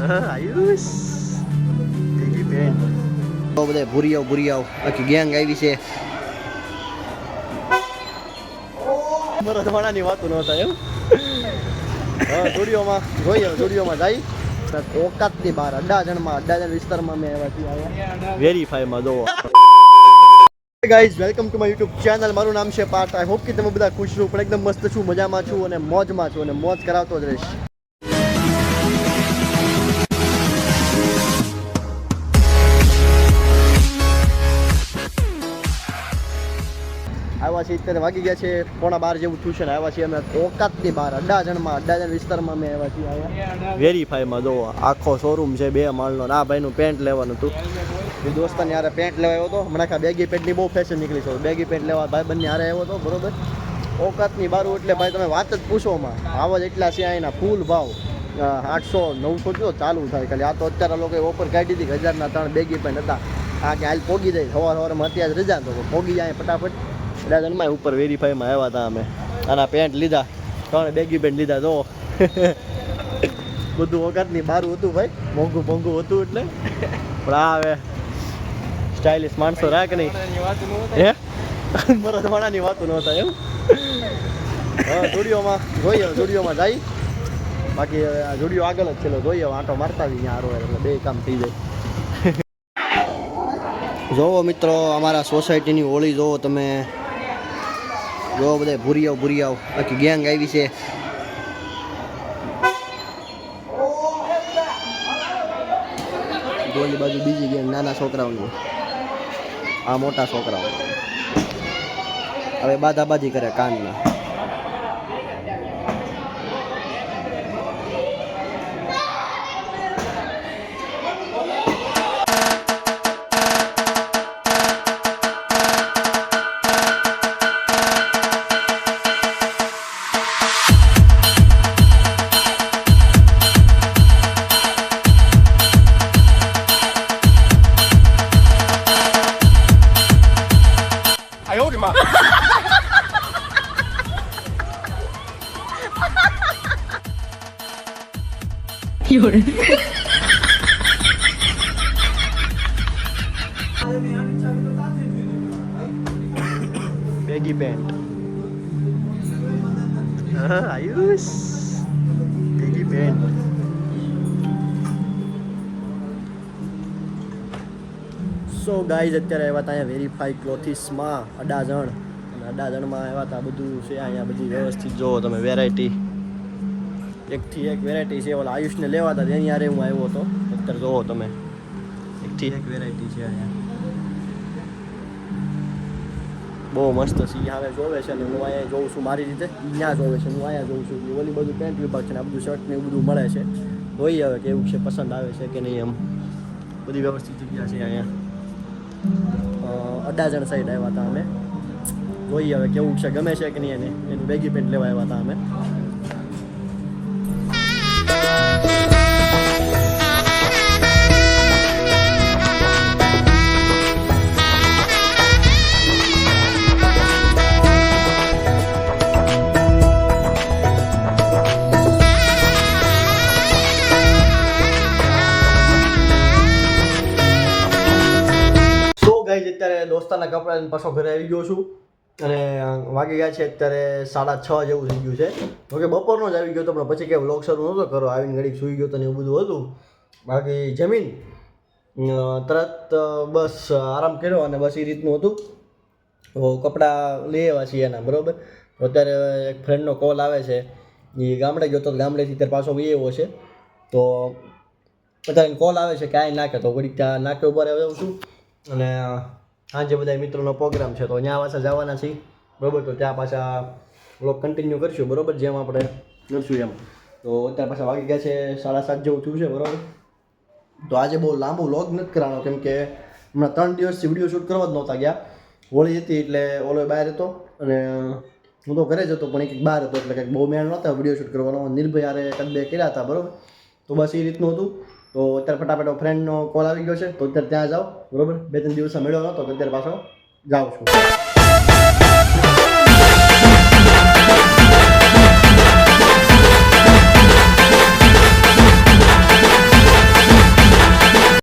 આયુષ ભેગી બેન તો બધા ભૂરિયાઓ ભૂરિયાઓ આખી ગેંગ આવી છે મારા જમાનાની વાતો ન થાય એમ સ્ટુડિયોમાં જોઈએ સ્ટુડિયોમાં જઈ ઓકાતની બહાર અડાજણમાં અડાજણ વિસ્તારમાં મેં આવ્યા વેરીફાઈમાં જોવો guys welcome to my YouTube channel મારું નામ છે પાર્ટ આઈ હોપ કે તમે બધા ખુશ છો, પણ એકદમ મસ્ત છું, મજામાં છું અને મોજમાં છું અને મોજ કરાવતો જ રહીશ. આવ્યા છે અત્યારે વાગી ગયા છે પોણા બાર જેવું થયું છે ને આવ્યા છીએ અમે ઓકાતની બહાર, અડાજણમાં, અડાજણ વિસ્તારમાં અમે આવ્યા છીએ આવ્યા વેરીફાઈમાં જો આખો શોરૂમ છે બે માળનો આ ભાઈનું પેન્ટ લેવાનું હતું. એ દોસ્તાને યારે પેન્ટ લેવા આવ્યો હતો. હમણાં ખા બેગી પેન્ટની બહુ ફેશન નીકળી છે. બેગી પેન્ટ લેવા ભાઈ બંને હારે આવ્યો હતો, બરોબર? ઓકાતની બારું એટલે ભાઈ તમે વાત જ પૂછોમાં જ એટલા છે અહીંના ફૂલ ભાવ. આઠસો, નવસો જો ચાલુ થાય ખાલી. આ તો અત્યારે લોકોએ ઓફર કાઢી હતી હજારના ત્રણ બેગી પેન્ટ હતા. આ કે હાલ પોગી જાય. સવાર સવારમાં અત્યારે રજા તો પોગી જાય ફટાફટ. એટલે ઉપર વેરીફાઈમાં આવ્યા હતા અમે. આના પેન્ટ લીધા. ત્રણ બેગી પેન્ટ લીધા તો બધું ઓકાતની બારું હતું ભાઈ. મોંઘું મોંઘું હતું એટલે. પણ આ હવે સ્ટાઇલિશ માણસો રાખ નહીં? હે? મારા જમાનાની વાતો ન થાય એમ. સ્ટુડિયોમાં જોઈએ, જોડીઓમાં જાય. બાકી આ જોડીઓ આગળ જ છેલ્લો જોઈએ આંટો મારતા આવી ત્યાં હારો, એટલે બે કામ થઈ જાય. જોવો મિત્રો, અમારા સોસાયટીની હોળી જોવો તમે. જોવો બધા ભૂરિયાઓ ભૂરિયાઓ. આખી ગેંગ આવી છે. ગોલી બાજુ બીજી ગેંગ નાના છોકરાઓની. આ મોટા છોકરાઓ. હવે બાધાબાજી કરે કાનના baggy pant Ayush baggy pant so guys અત્યારે આવ્યા હતા અહીંયા વેરીફાઈ ક્લોથિસમાં અડાજણ. અને અડાજણમાં આવ્યા હતા બધું છે અહીંયા બધી વ્યવસ્થિત. જોવો તમે વેરાયટી એકથી એક વેરાયટી છે. ઓલા આયુષને લેવા હતા તેની યારે હું આવ્યો હતો. અત્યારે જોવો તમે, એકથી એક વેરાયટી છે અહીંયા. બહુ મસ્ત સી હવે જોવે છે અને હું અહીંયા જોઉં છું મારી રીતે. ત્યાં જોવે છે, હું અહીંયા જોઉં છું. ઓલી બધું પેન્ટ વિભાગ છે ને બધું શર્ટ ને બધું મળે છે. જોઈએ હવે કેવું છે, પસંદ આવે છે કે નહીં એમ. બધી વ્યવસ્થિત જગ્યા છે અહીંયા. અડાજણ સાઈડ આવ્યા હતા અમે. જોઈએ હવે કેવું છે, ગમે છે કે નહીં એને. એનું બેગી પેન્ટ લેવા આવ્યા હતા અમે. અત્યારે દોસ્તાના કપડા પાછો ઘરે આવી ગયો છું અને વાગી ગયા છે અત્યારે સાડા છ જેવું થઈ ગયું છે. જોકે બપોરનો જ આવી ગયો તો પણ પછી કે વ્લોગ શરૂ નહોતો કરો આવીને ઘડીક સૂઈ ગયો ને એવું બધું હતું. બાકી જમીન તરત બસ આરામ કર્યો અને બસ એ રીતનું હતું. તો કપડાં લઈ આવ્યા છીએ એના, બરાબર? અત્યારે એક ફ્રેન્ડનો કોલ આવે છે. એ ગામડે ગયો તો ગામડેથી અત્યારે પાછો બી આવ્યો છે. તો અત્યારે કોલ આવે છે કાંઈ નાખે તો ઘડીક ત્યાં નાકે ઉપર આવ્યો છું. અને સાંજે બધા મિત્રોનો પ્રોગ્રામ છે, તો ત્યાં પાછા જવાના છીએ. બરોબર, તો ત્યાં પાછા બ્લોગ કન્ટિન્યુ કરશું, બરોબર, જેમ આપણે કરશું એમ. તો અત્યારે પાછા વાગી ગયા છે સાડા સાત જેવું થયું છે, બરોબર? તો આજે બહુ લાંબુ વ્લોગ નથી કરવાનો કેમ કે હમણાં ત્રણ દિવસથી વીડિયો શૂટ કરવા જ નહોતા ગયા. હોળી હતી એટલે ઓલો બહાર હતો, અને હું તો ઘરે જ હતો, પણ એક બહાર હતો, એટલે કંઈક બહુ મેળ નહોતા વીડિયો શૂટ કરવાનો. નિર્ભય યારે કદ બે કર્યા હતા, બરોબર? તો બસ એ રીતનું હતું. તો અત્યારે ફટાફટ ફ્રેન્ડનો કોલ આવી ગયો છે. તો અત્યારે ત્યાં જાઓ, બરોબર? બે ત્રણ દિવસ મેળ્યો નહોતો તો અત્યારે પાછો જાઉં છું.